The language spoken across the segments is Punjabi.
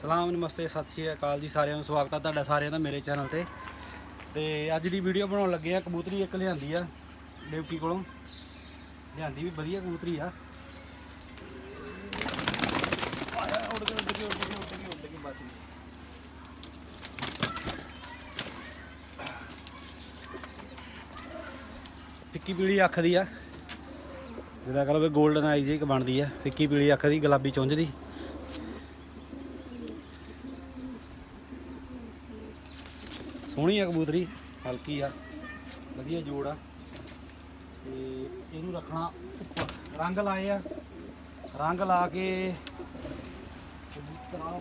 ਸਲਾਮ, ਨਮਸਤੇ, ਸਤਿ ਸ਼੍ਰੀ ਅਕਾਲ ਜੀ ਸਾਰਿਆਂ ਨੂੰ, ਸਵਾਗਤ ਹੈ ਤੁਹਾਡਾ ਸਾਰਿਆਂ ਦਾ ਮੇਰੇ ਚੈਨਲ ਤੇ। ਤੇ ਅੱਜ ਦੀ ਵੀਡੀਓ ਬਣਾਉਣ ਲੱਗੇ ਆ, ਕਬੂਤਰੀ ਇੱਕ ਲਿਆਂਦੀ ਆ, ਡਿਊਟੀ ਕੋਲੋਂ। ਲਿਆਂਦੀ ਵੀ ਵਧੀਆ ਕਬੂਤਰੀ ਆ। ਆਇਆ ਉੱਡ ਕੇ ਉੱਡ ਕੇ ਉੱਡ ਕੇ ਉੱਡ ਕੇ ਉੱਡ ਕੇ ਬਚ ਗਈ ਫਿੱਕੀ ਪੀਲੀ ਅੱਖ ਦੀ ਆ। ਜਿਹਦਾ ਕਹ ਲਓ ਵੀ 골ਡਨ ਆਈ ਜੀ ਇੱਕ ਬਣਦੀ ਆ, ਫਿੱਕੀ ਪੀਲੀ ਅੱਖ ਦੀ, ਗੁਲਾਬੀ ਚੁੰਝ ਦੀ। ਸੋਹਣੀ ਆ ਕਬੂਤਰੀ, ਹਲਕੀ ਆ, ਵਧੀਆ ਜੋੜ ਆ। ਤੇ ਇਹਨੂੰ ਰੱਖਣਾ ਉੱਪਰ। ਰੰਗ ਲਾਏ ਆ। ਰੰਗ ਲਾ ਕੇ ਕਬੂਤਰਾ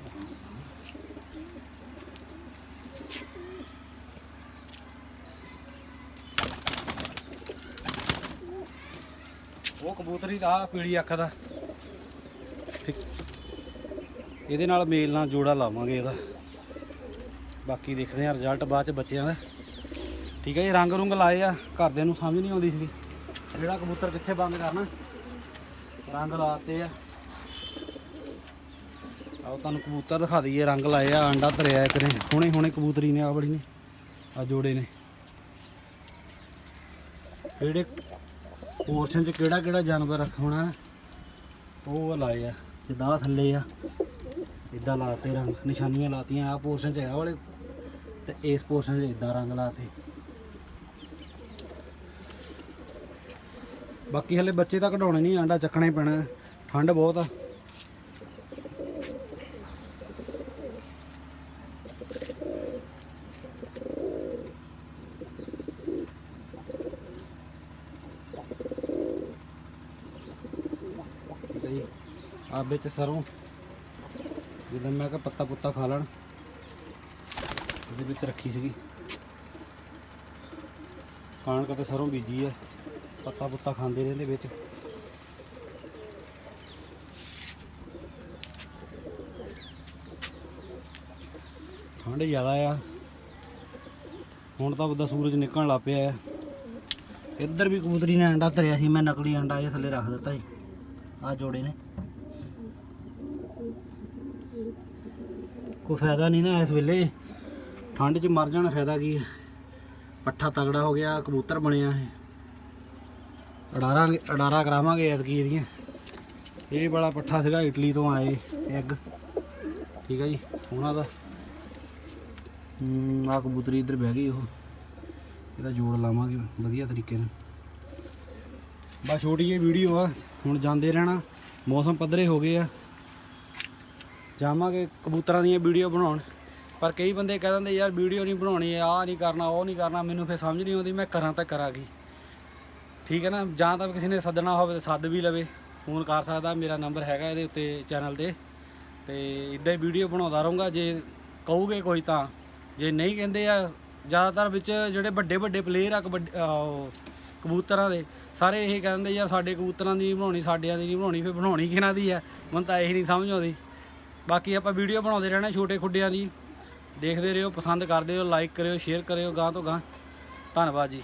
ਉਹ ਕਬੂਤਰੀ ਦਾ ਆਹ ਪੀਲੀ ਅੱਖ ਦਾ। ਇਹਦੇ ਨਾਲ ਮੇਲ ਨਾਲ ਜੋੜਾ ਲਾਵਾਂਗੇ ਇਹਦਾ। ਬਾਕੀ ਦੇਖਦੇ ਹਾਂ ਰਿਜ਼ਲਟ ਬਾਅਦ ਚ ਬੱਚਿਆਂ ਦਾ। ਠੀਕ ਹੈ ਜੀ, ਰੰਗ ਰੁੰਗ ਲਾਏ ਆ, ਘਰਦਿਆਂ ਨੂੰ ਸਮਝ ਨਹੀਂ ਆਉਂਦੀ ਸੀ ਜਿਹੜਾ ਕਬੂਤਰ ਕਿੱਥੇ ਬੰਦ ਕਰਨਾ, ਰੰਗ ਲਾਤੇ ਆ। ਆਓ ਤੁਹਾਨੂੰ ਕਬੂਤਰ ਦਿਖਾ ਦਈਏ, ਰੰਗ ਲਾਏ ਆ, ਅੰਡਾ ਧਰਿਆ ਇੱਕ ਨੇ। ਹੁਣੇ ਹੁਣੇ ਕਬੂਤਰੀ ਨੇ ਆ ਬੜੀ ਨੇ ਆ ਜੋੜੇ ਨੇ। ਜਿਹੜੇ ਪੋਰਸ਼ਨ ਚ ਕਿਹੜਾ ਕਿਹੜਾ ਜਾਨਵਰ ਰੱਖਣਾ, ਉਹ ਲਾਏ ਆ, ਜਿੱਦਾਂ ਆਹ ਥੱਲੇ ਆ। ਇਦਾਂ ਲਾਤੇ ਰੰਗ, ਨਿਸ਼ਾਨੀਆਂ ਲਾਤੀਆਂ ਆ ਪੋਰਸ਼ਨ ਚ ਆ ਵਾਲੇ ਤੇ ਇਸ ਪੋਰਸ਼ਨ 'ਚ ਇਦਾਂ ਰੰਗ ਲਾਤੇ। ਬਾਕੀ ਹਲੇ ਬੱਚੇ ਤਾਂ ਕਢਾਉਣੇ ਨਹੀਂ, ਆਂਡਾ ਚੱਕਣਾ ਹੀ ਪੈਣਾ, ਠੰਡ ਬਹੁਤ ਆ। ਆ ਵਿੱਚ ਸਰੋਂ। ਜਦੋਂ ਮੈਂ ਕਿਹਾ ਪੱਤਾ ਪੁੱਤਾ ਖਾ ਲੈਣ। ਇਹਦੇ ਵਿੱਚ ਰੱਖੀ ਸੀਗੀ। ਕਣਕ ਤੇ ਸਰੋਂ ਬੀਜੀ ਆ, ਪੱਤਾ ਪੁੱਤਾ ਖਾਂਦੇ ਰਹਿੰਦੇ ਵਿੱਚ। ਠੰਡ ਜ਼ਿਆਦਾ ਆ। ਹੁਣ ਤਾਂ ਉਹਦਾ ਸੂਰਜ ਨਿਕਲਣ ਲੱਗ ਪਿਆ ਆ। ਇੱਧਰ ਵੀ ਕਬੂਤਰੀ ਨੇ ਅੰਡਾ ਧਰਿਆ ਸੀ, ਮੈਂ ਨਕਲੀ ਅੰਡਾ ਇਹ ਥੱਲੇ ਰੱਖ ਦਿੱਤਾ ਸੀ। ਆ ਜੋੜੇ ਨੇ। ਕੋਈ ਫਾਇਦਾ ਨਹੀਂ ਨਾ ਇਸ ਵੇਲੇ। ਠੰਡ 'ਚ ਮਰ ਜਾਣਾ ਫਾਇਦਾ ਕੀ ਹੈ? ਪੱਠਾ ਤਗੜਾ ਹੋ ਗਿਆ, ਕਬੂਤਰ ਬਣਿਆ ਇਹ। ਅਡਾਰਾਂ ਅਡਾਰਾ ਕਰਾਵਾਂਗੇ ਐਤਕੀ ਇਹਦੀਆਂ। ਇਹ ਬੜਾ ਪੱਠਾ ਸੀਗਾ ਇਟਲੀ ਤੋਂ ਆਏ ਐਗ ਠੀਕ ਹੈ ਜੀ, ਉਹਨਾਂ ਦਾ। ਹੂੰ ਆ ਕਬੂਤਰੀ ਇੱਧਰ ਬਹਿ ਗਈ ਉਹ। ਇਹਦਾ ਜੋੜ ਲਾਵਾਂਗੇ ਵਧੀਆ ਤਰੀਕੇ ਨਾਲ। ਬਸ ਛੋਟੀ ਜਿਹੀ ਵੀਡੀਓ ਆ, ਹੁਣ ਜਾਂਦੇ ਰਹਿਣਾ। ਮੌਸਮ ਪੱਧਰੇ ਹੋ ਗਏ ਆ। ਜਾਵਾਂਗੇ ਕਬੂਤਰਾਂ ਦੀਆਂ ਵੀਡੀਓ ਬਣਾਉਣ। ਪਰ ਕਈ ਬੰਦੇ ਕਹਿ ਦਿੰਦੇ, ਯਾਰ ਵੀਡੀਓ ਨਹੀਂ ਬਣਾਉਣੀ ਆ ਨਹੀਂ ਕਰਨਾ, ਉਹ ਨਹੀਂ ਕਰਨਾ। ਮੈਨੂੰ ਫਿਰ ਸਮਝ ਨਹੀਂ ਆਉਂਦੀ, ਮੈਂ ਕਰਾਂ ਤਾਂ ਕਰਾਂਗੀ। ਠੀਕ ਹੈ ਨਾ? ਜਾਂ ਤਾਂ ਕਿਸੇ ਨੇ ਸੱਦਣਾ ਹੋਵੇ ਤਾਂ ਸੱਦ ਵੀ ਲਵੇ। ਫੋਨ ਕਰ ਸਕਦਾ, ਮੇਰਾ ਨੰਬਰ ਹੈਗਾ ਇਹਦੇ ਉੱਤੇ ਚੈਨਲ ਤੇ। ਤੇ ਇਦਾਂ ਹੀ ਵੀਡੀਓ ਬਣਾਉਂਦਾ ਰਹੂੰਗਾ, ਜੇ ਕਹੂਗੇ ਕੋਈ ਤਾਂ। ਜੇ ਨਹੀਂ ਕਹਿੰਦੇ ਆ, ਜ਼ਿਆਦਾਤਰ ਵਿੱਚ ਜਿਹੜੇ ਵੱਡੇ ਵੱਡੇ ਪਲੇਅਰ ਆ, ਕਬੱਡੀ ਉਹ ਕਬੂਤਰਾਂ ਦੇ, ਸਾਰੇ ਇਹ ਕਹਿੰਦੇ ਯਾਰ ਸਾਡੇ ਕਬੂਤਰਾਂ ਦੀ ਨਹੀਂ ਬਣਾਉਣੀ, ਸਾਡਿਆਂ ਦੀ ਨਹੀਂ ਬਣਾਉਣੀ, ਫਿਰ ਬਣਾਉਣੀ ਕਿਹਨਾਂ ਦੀ ਆ? ਮੈਨੂੰ ਤਾਂ ਇਹ ਨਹੀਂ ਸਮਝ ਆਉਂਦੀ। ਬਾਕੀ ਆਪਾਂ ਵੀਡੀਓ ਬਣਾਉਂਦੇ ਰਹਿਣਾ ਛੋਟੇ ਖੁੱਡਿਆਂ ਦੀ। ਦੇਖਦੇ ਰਹੋ ਪਸੰਦ ਕਰਦੇ ਹੋ ਲਾਈਕ ਕਰਿਓ ਸ਼ੇਅਰ ਕਰਿਓ ਗਾਂ ਤੋਂ ਗਾਂ ਧੰਨਵਾਦ ਜੀ।